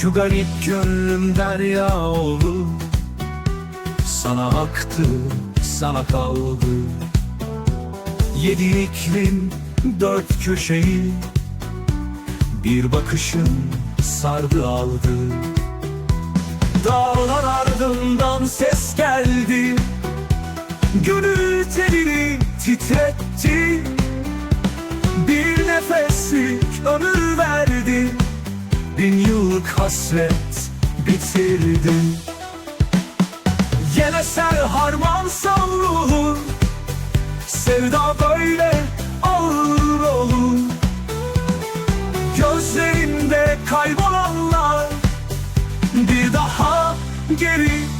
Şu garip gönlüm derya oldu. Sana aktı, sana kaldı. Yedi iklim, dört köşeyi Bir bakışın sardı aldı. Dağlar ardından ses geldi. Gönül telini titretti. Bir nefeslik ömür verdi. Bin yıllık hasret bitirdi. Yine ser harman savrulur. Sevda böyle ağır olur. Gözlerinde kaybolanlar Bir daha geri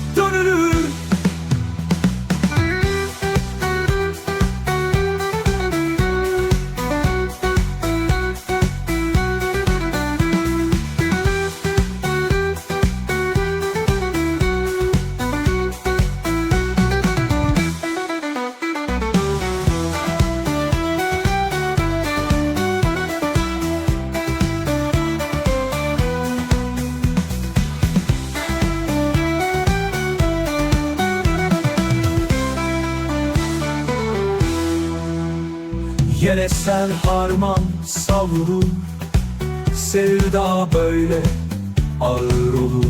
Yere sen harman savrulur. Sevda böyle ağır olur.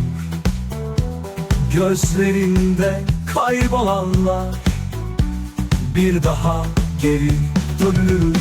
Gözlerinde kaybolanlar Bir daha geri dönülür